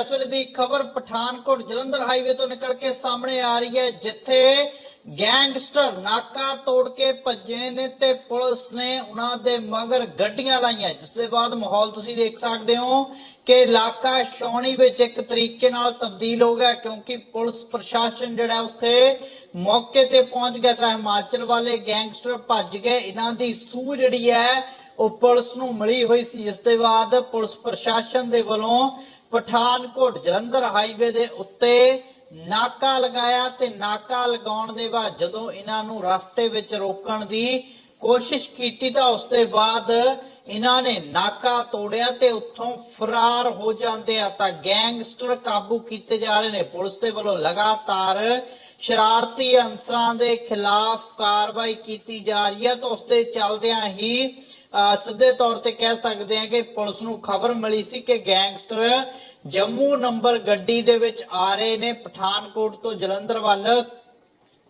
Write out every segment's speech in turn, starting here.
ਇਸ ਵੇਲੇ ਦੀ ਖਬਰ ਪਠਾਨਕੋਟ ਜਲੰਧਰ ਹਾਈਵੇ ਤੋਂ ਨਿਕਲ ਕੇ ਸਾਹਮਣੇ ਆ ਰਹੀ ਹੈ, ਜਿੱਥੇ ਗੈਂਗਸਟਰ ਨਾਕਾ ਤੋੜ ਕੇ ਭੱਜੇ ਨੇ ਤੇ ਪੁਲਿਸ ਨੇ ਉਹਨਾਂ ਦੇ ਮਗਰ ਗੱਡੀਆਂ ਲਾਈਆਂ। ਜਿਸ ਦੇ ਬਾਅਦ ਮਾਹੌਲ ਤੁਸੀਂ ਦੇਖ ਸਕਦੇ ਹੋ ਕਿ ਇਲਾਕਾ ਸ਼ੌਣੀ ਵਿੱਚ ਇੱਕ ਤਰੀਕੇ ਨਾਲ ਤਬਦੀਲ ਹੋ ਗਿਆ, ਕਿਉਂਕਿ ਪੁਲਿਸ ਪ੍ਰਸ਼ਾਸਨ ਜਿਹੜਾ ਉੱਥੇ ਮੌਕੇ ਤੇ ਪਹੁੰਚ ਗਿਆ ਤਾਂ ਹਿਮਾਚਲ ਵਾਲੇ ਗੈਂਗਸਟਰ ਭੱਜ ਗਏ। ਇਹਨਾਂ ਦੀ ਸੂਹ ਜਿਹੜੀ ਹੈ, ਉਹ ਪੁਲਿਸ ਨੂੰ ਮਿਲੀ ਹੋਈ ਸੀ। ਜਿਸ ਦੇ ਬਾਅਦ ਪੁਲਿਸ ਪ੍ਰਸ਼ਾਸਨ ਦੇ ਵੱਲੋਂ ਪਠਾਨਕੋਟ ਜਲੰਧਰ ਹਾਈਵੇ ਦੇ ਉੱਤੇ ਨਾਕਾ ਲਗਾਇਆ ਤੇ ਨਾਕਾ ਲਗਾਉਣ ਦੇ ਬਾਅਦ ਜਦੋਂ ਇਹਨਾਂ ਨੂੰ ਰਸਤੇ ਵਿੱਚ ਰੋਕਣ ਦੀ ਕੋਸ਼ਿਸ਼ ਕੀਤੀ ਤਾਂ ਉਸ ਦੇ ਬਾਅਦ ਇਹਨਾਂ ਨੇ ਨਾਕਾ ਤੋੜਿਆ ਤੇ ਉੱਥੋਂ ਫਰਾਰ ਹੋ ਜਾਂਦੇ ਆ ਤਾਂ ਗੈਂਗਸਟਰ ਕਾਬੂ ਕੀਤੇ ਜਾ ਰਹੇ ਨੇ। ਪੁਲਿਸ ਦੇ ਵੱਲੋਂ ਲਗਾਤਾਰ ਸ਼ਰਾਰਤੀ ਅਨਸਰਾਂ ਦੇ ਖਿਲਾਫ ਕਾਰਵਾਈ ਕੀਤੀ ਜਾ ਰਹੀ ਹੈ ਤਾਂ ਉਸ ਦੇ ਚੱਲਦਿਆਂ ਹੀ ਸਿੱਧੇ ਤੌਰ ਤੇ ਕਹਿ ਸਕਦੇ ਹਾਂ ਕਿ ਪੁਲਿਸ ਨੂੰ ਖਬਰ ਮਿਲੀ ਸੀ ਕਿ ਗੈਂਗਸਟਰ ਜੰਮੂ ਨੰਬਰ ਗੱਡੀ ਦੇ ਵਿੱਚ ਆ ਰਹੇ ਨੇ, ਪਠਾਨਕੋਟ ਤੋਂ ਜਲੰਧਰ ਵੱਲ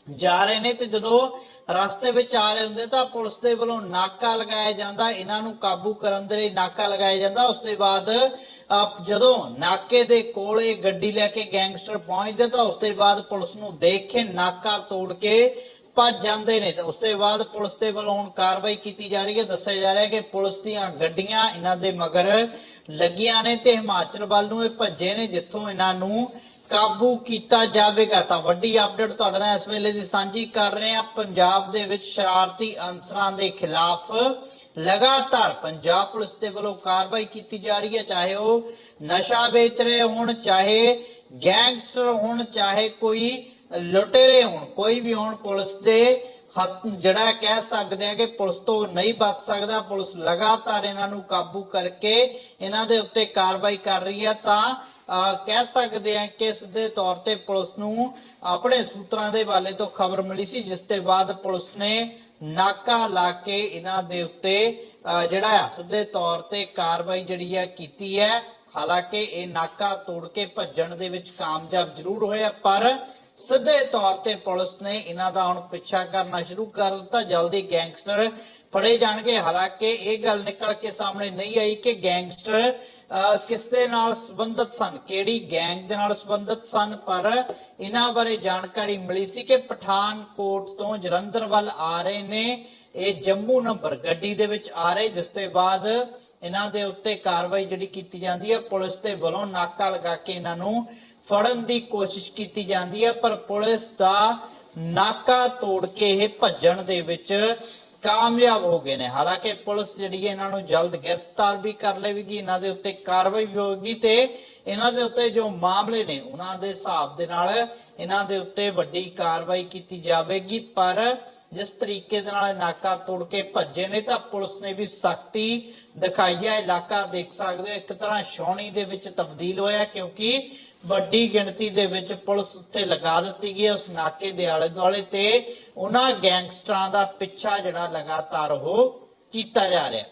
ਜਾ ਰਹੇ ਨੇ ਤੇ ਜਦੋਂ ਰਸਤੇ ਵਿੱਚ ਆ ਰਹੇ ਹੁੰਦੇ ਤਾਂ ਪੁਲਿਸ ਦੇ ਵੱਲੋਂ ਨਾਕਾ ਲਗਾਇਆ ਜਾਂਦਾ, ਇਹਨਾਂ ਨੂੰ ਕਾਬੂ ਕਰਨ ਦੇ ਲਈ ਨਾਕਾ ਲਗਾਇਆ ਜਾਂਦਾ। ਉਸ ਦੇ ਬਾਅਦ ਜਦੋਂ ਨਾਕੇ ਦੇ ਕੋਲੇ ਗੱਡੀ ਲੈ ਕੇ ਗੈਂਗਸਟਰ ਪਹੁੰਚਦੇ ਤਾਂ ਉਸ ਦੇ ਬਾਅਦ ਪੁਲਿਸ ਨੂੰ ਦੇਖ ਕੇ ਨਾਕਾ ਤੋੜ ਕੇ ਭੱਜ ਜਾਂਦੇ ਨੇ ਤੇ ਉਸ ਦੇ ਬਾਅਦ ਪੁਲਿਸ ਦੇ ਵੱਲੋਂ ਹੁਣ ਕਾਰਵਾਈ ਕੀਤੀ ਜਾ ਰਹੀ ਹੈ। ਦੱਸਿਆ ਜਾ ਰਿਹਾ ਹੈ ਕਿ ਪੁਲਿਸ ਦੀਆਂ ਗੱਡੀਆਂ ਇਹਨਾਂ ਦੇ ਮਗਰ ਲੱਗੀਆਂ ਨੇ ਤੇ ਹਿਮਾਚਲ ਵੱਲ ਨੂੰ ਇਹ ਭੱਜੇ ਨੇ, ਜਿੱਥੋਂ ਇਹਨਾਂ ਨੂੰ ਕਾਬੂ ਕੀਤਾ ਜਾਵੇਗਾ। ਤਾਂ ਵੱਡੀ ਅਪਡੇਟ ਤੁਹਾਡੇ ਨਾਲ ਇਸ ਵੇਲੇ ਦੀ ਸਾਂਝੀ ਕਰ ਰਹੇ ਹਾਂ। ਪੰਜਾਬ ਦੇ ਵਿੱਚ ਸ਼ਰਾਰਤੀ ਅਨਸਰਾਂ ਦੇ ਖਿਲਾਫ ਲਗਾਤਾਰ ਪੰਜਾਬ ਪੁਲਿਸ ਦੇ ਵੱਲੋਂ ਕਾਰਵਾਈ ਕੀਤੀ ਜਾ ਰਹੀ ਹੈ। ਚਾਹੇ ਉਹ ਨਸ਼ਾ ਵੇਚ ਰਹੇ ਹੋਣ, ਚਾਹੇ ਗੈਂਗਸਟਰ ਹੋਣ, ਚਾਹੇ ਕੋਈ ਲੁਟੇਰੇ ਹੋਣ। ਕੋਈ ਵੀ ਹੋਣ ਪੁਲਿਸ ਦੇ ਹੱਥ ਜਿਹੜਾ ਕਹਿ ਸਕਦੇ ਆ ਕਿ ਪੁਲਿਸ ਤੋਂ ਨਹੀਂ ਬਚ ਸਕਦਾ, ਪੁਲਿਸ ਲਗਾਤਾਰ ਇਹਨਾਂ ਨੂੰ ਕਾਬੂ ਕਰਕੇ ਇਹਨਾਂ ਦੇ ਉੱਤੇ ਕਾਰਵਾਈ ਕਰ ਰਹੀ ਹੈ ਤਾਂ ਕਹਿ ਸਕਦੇ ਆ ਕਿ ਸਿੱਧੇ ਤੌਰ ਤੇ ਪੁਲਿਸ ਨੂੰ ਆਪਣੇ ਸੂਤਰਾਂ ਦੇ ਵਾਲੇ ਤੋਂ ਖਬਰ ਮਿਲੀ ਸੀ, ਜਿਸ ਦੇ ਬਾਅਦ ਪੁਲਿਸ ਨੇ ਨਾਕਾ ਲਾ ਕੇ ਇਹਨਾਂ ਦੇ ਉੱਤੇ ਜਿਹੜਾ ਹੈ ਸਿੱਧੇ ਤੌਰ ਤੇ ਕਾਰਵਾਈ ਜਿਹੜੀ ਹੈ ਕੀਤੀ ਹੈ। ਹਾਲਾਂਕਿ ਇਹ ਨਾਕਾ ਤੋੜ ਕੇ ਭੱਜਣ ਦੇ ਵਿੱਚ ਕਾਮਯਾਬ ਜ਼ਰੂਰ ਹੋਇਆ, ਪਰ ਸਿੱਧੇ ਤੌਰ ਤੇ ਪੁਲਿਸ ਨੇ ਇਹਨਾਂ ਦਾ ਹੁਣ ਪਿੱਛਾ ਕਰਨਾ ਸ਼ੁਰੂ ਕਰ ਦਿੱਤਾ। ਜਲਦੀ ਗੈਂਗਸਟਰ ਫੜੇ ਜਾਣਗੇ। ਹਾਲਾਂਕਿ ਇਹ ਗੱਲ ਨਿਕਲ ਕੇ ਸਾਹਮਣੇ ਨਹੀਂ ਆਈ ਕਿ ਗੈਂਗਸਟਰ ਕਿਸ ਦੇ ਨਾਲ ਸੰਬੰਧਿਤ ਸਨ, ਕਿਹੜੀ ਗੈਂਗ ਦੇ ਨਾਲ ਸੰਬੰਧਿਤ ਸਨ, ਪਰ ਇਹਨਾਂ ਬਾਰੇ ਜਾਣਕਾਰੀ ਮਿਲੀ ਸੀ ਕਿ ਪਠਾਨਕੋਟ ਤੋਂ ਜਲੰਧਰ ਵੱਲ ਆ ਰਹੇ ਨੇ। ਇਹ ਜੰਮੂ ਨੰਬਰ ਗੱਡੀ ਦੇ ਵਿੱਚ ਆ ਰਹੇ, ਜਿਸ ਦੇ ਬਾਅਦ ਇਹਨਾਂ ਦੇ ਉੱਤੇ ਕਾਰਵਾਈ ਜਿਹੜੀ ਕੀਤੀ ਜਾਂਦੀ ਹੈ, ਪੁਲਿਸ ਦੇ ਵੱਲੋਂ ਨਾਕਾ ਲਗਾ ਕੇ ਇਹਨਾਂ ਨੂੰ ਫੜਨ ਦੀ ਕੋਸ਼ਿਸ਼ ਕੀਤੀ ਜਾਂਦੀ ਹੈ, ਪਰ ਪੁਲਿਸ ਦਾ ਨਾਕਾ ਤੋੜ ਕੇ ਇਹ ਭੱਜਣ ਦੇ ਵਿੱਚ ਕਾਮਯਾਬ ਹੋ ਗਏ ਨੇ। ਹਾਲਾਂਕਿ ਪੁਲਿਸ ਜਿਹੜੀ ਹੈ, ਇਹਨਾਂ ਨੂੰ ਜਲਦ ਗ੍ਰਿਫਤਾਰ ਵੀ ਕਰ ਲਵੇਗੀ, ਇਹਨਾਂ ਦੇ ਉੱਤੇ ਕਾਰਵਾਈ ਹੋਵੇਗੀ ਤੇ ਇਹਨਾਂ ਦੇ ਉੱਤੇ ਜੋ ਮਾਮਲੇ ਨੇ, ਉਹਨਾਂ ਦੇ ਹਿਸਾਬ ਦੇ ਨਾਲ ਇਹਨਾਂ ਦੇ ਉੱਤੇ ਵੱਡੀ ਕਾਰਵਾਈ ਕੀਤੀ ਜਾਵੇਗੀ। ਪਰ ਜਿਸ ਤਰੀਕੇ ਦੇ ਨਾਲ ਨਾਕਾ ਤੋੜ ਕੇ ਭੱਜੇ ਨੇ, ਤਾਂ ਪੁਲਿਸ ਨੇ ਵੀ ਸਖਤੀ ਦਿਖਾਈ ਹੈ। ਇਲਾਕਾ ਦੇਖ ਸਕਦੇ ਹੋ, ਇੱਕ ਤਰ੍ਹਾਂ ਸ਼ੌਣੀ ਦੇ ਵਿੱਚ ਤਬਦੀਲ ਹੋਇਆ, ਕਿਉਂਕਿ ਵੱਡੀ ਗਿਣਤੀ ਦੇ ਵਿੱਚ ਪੁਲਿਸ ਉੱਤੇ ਲਗਾ ਦਿੱਤੀ ਗਈ ਹੈ। ਉਸ ਨਾਕੇ ਦੇ ਆਲੇ ਦੁਆਲੇ ਤੇ ਉਹਨਾਂ ਗੈਂਗਸਟਰਾਂ ਦਾ ਪਿੱਛਾ ਜਿਹੜਾ ਲਗਾਤਾਰ ਉਹ ਕੀਤਾ ਜਾ ਰਿਹਾ।